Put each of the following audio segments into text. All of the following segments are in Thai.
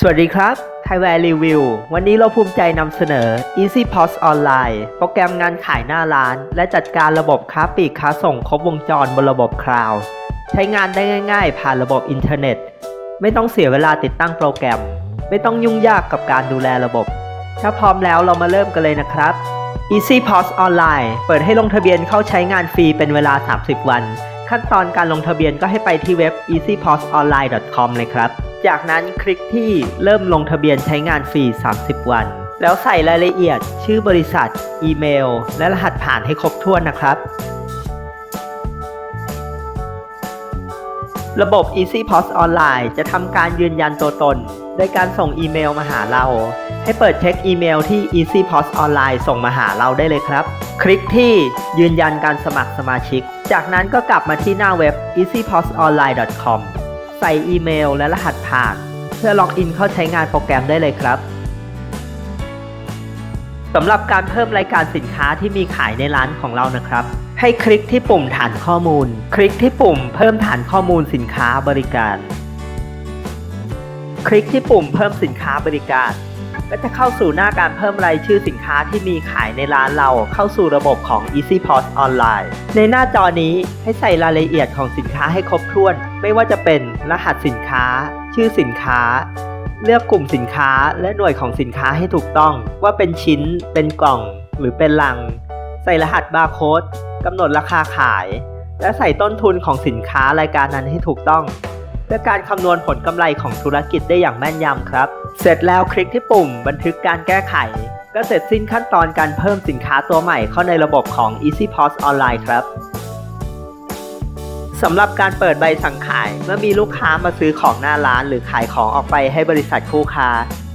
สวัสดีครับ t h a i w a r Review วันนี้เราภูมิใจนำเสนอ Easy POS Online โปรแกรมงานขายหน้าร้าน และจัดการระบบค้าปลีกค้าส่งครบวงจรบนระบบคลาวด์ใช้งานได้ง่าย ๆ ผ่านระบบอินเทอร์เน็ต ไม่ต้องเสียเวลาติดตั้งโปรแกรม ไม่ต้องยุ่งยากกับการดูแลระบบ ถ้าพร้อมแล้วเรามาเริ่มกันเลยนะครับ Easy POS Online เปิดให้ลงทะเบียนเข้าใช้งานฟรีเป็นเวลา 30 วัน ขั้นตอนการลงทะเบียนก็ให้ไปที่เว็บ easypostonline.com เลยครับ จากนั้นคลิกที่เริ่มลงทะเบียนใช้งานฟรี 30 วัน แล้วใส่รายละเอียด ชื่อบริษัท อีเมล และรหัสผ่านให้ครบถ้วนนะครับ ระบบ EasyPost Online จะทำการยืนยันตัวตน โดยการส่งอีเมลมาหาเรา ให้เปิดเช็คอีเมลที่ EasyPost Online ส่งมาหาเราได้เลยครับ คลิกที่ยืนยันการสมัครสมาชิก จากนั้นก็กลับมาที่หน้าเว็บ easypostonline.com ใส่อีเมลและรหัสผ่าน เพื่อล็อกอินเข้าใช้งานโปรแกรมได้เลยครับสำหรับการเพิ่มรายการสินค้าที่มีขายในร้านของเรานะครับ ให้คลิกที่ปุ่มฐานข้อมูล คลิกที่ปุ่มเพิ่มฐานข้อมูลสินค้าบริการ คลิกที่ปุ่มเพิ่มสินค้าบริการ ก็จะเข้าสู่หน้าการเพิ่มรายชื่อสินค้าที่มีขายในร้านเราเข้าสู่ระบบของ Easy POS Online ในหน้าจอนี้ให้ใส่รายละเอียดของสินค้าให้ครบถ้วน ไม่ว่าจะเป็นรหัสสินค้า ชื่อสินค้า เลือกกลุ่มสินค้าและหน่วยของสินค้าให้ถูกต้อง ว่าเป็นชิ้น เป็นกล่อง หรือเป็นลัง ใส่รหัสบาร์โค้ดกำหนดราคาขาย และใส่ต้นทุนของสินค้ารายการนั้นให้ถูกต้อง เพื่อการคำนวณผลกำไรของธุรกิจได้อย่างแม่นยำครับ เสร็จแล้วคลิกที่ปุ่ม บันทึกการแก้ไข ก็เสร็จสิ้นขั้นตอนการเพิ่มสินค้าตัวใหม่เข้าในระบบของ Easy POS Online ครับสำหรับการเปิดใบสั่งขาย เมื่อมีลูกค้ามาซื้อของหน้าร้านหรือขายของออกไปให้บริษัทคู่ค้า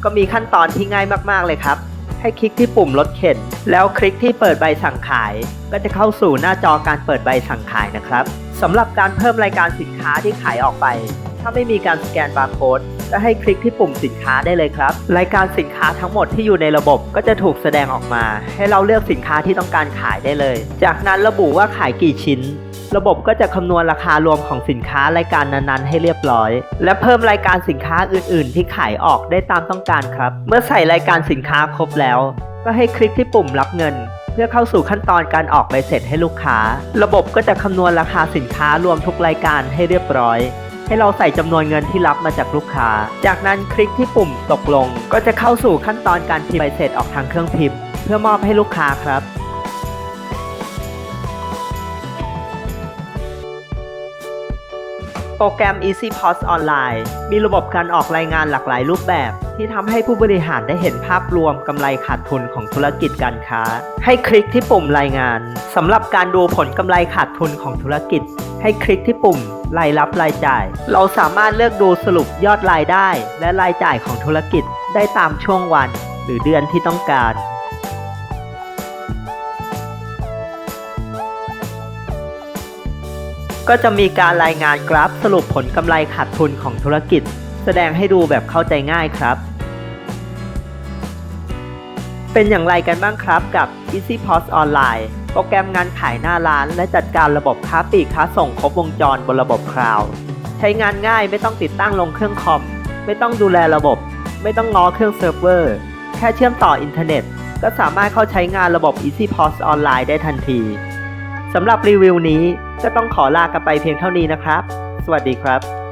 ก็มีขั้นตอนที่ง่ายมากๆเลยครับ ให้คลิกที่ปุ่มลดเข็น แล้วคลิกที่เปิดใบสั่งขาย ก็จะเข้าสู่หน้าจอการเปิดใบสั่งขายนะครับ สำหรับการเพิ่มรายการสินค้าที่ขายออกไป ถ้าไม่มีการสแกนบาร์โค้ดก็ให้คลิกที่ปุ่มสินค้าได้เลยครับ รายการสินค้าทั้งหมดที่อยู่ในระบบก็จะถูกแสดงออกมา ให้เราเลือกสินค้าที่ต้องการขายได้เลย จากนั้นระบุว่าขายกี่ชิ้น ระบบก็จะคำนวณราคารวมของสินค้ารายการนั้นๆ ให้เรียบร้อย และเพิ่มรายการสินค้าอื่น ๆ ที่ขายออกได้ตามต้องการครับ เมื่อใส่รายการสินค้าครบแล้ว ก็ให้คลิกที่ปุ่มรับเงิน เพื่อเข้าสู่ขั้นตอนการออกใบเสร็จให้ลูกค้า ระบบก็จะคำนวณราคาสินค้ารวมทุกรายการให้เรียบร้อย ให้เราใส่จำนวนเงินที่รับมาจากลูกค้า จากนั้นคลิกที่ปุ่มตกลง ก็จะเข้าสู่ขั้นตอนการพิมพ์ใบเสร็จออกทางเครื่องพิมพ์ เพื่อมอบให้ลูกค้าครับ รแกรม Easy POS Online มีระบบการออกรายงานหลากหลายรูปแบบ ที่ทำให้ผู้บริหารได้เห็นภาพรวมกำไรขาดทุนของธุรกิจการค้า ให้คลิกที่ปุ่มรายงานสำหรับการดูผลกำไรขาดทุนของธุรกิจ ให้คลิกที่ปุ่ม รายรับรายจ่าย เราสามารถเลือกดูสรุปยอดรายได้ และรายจ่ายของธุรกิจได้ตามช่วงวัน หรือเดือนที่ต้องการ ก็จะมีการรายงานกราฟสรุปผลกำไรขาดทุนของธุรกิจ แสดงให้ดูแบบเข้าใจง่ายครับ เป็นอย่างไรกันบ้างครับกับ Easy POS Online โปรแกรมงานขายหน้าร้าน และจัดการระบบค้าปลีกค้าส่งครบวงจรบนระบบคลาวด์ใช้งานง่ายไม่ต้องติดตั้งลงเครื่องคอม ไม่ต้องดูแลระบบ ไม่ต้องง้อเครื่องเซิร์ฟเวอร์ แค่เชื่อมต่ออินเทอร์เน็ต ก็สามารถเข้าใช้งานระบบ Easy POS Online ได้ทันทีสำหรับรีวิวนี้ ก็ต้องขอลากันไปเพียงเท่านี้นะครับ สวัสดีครับ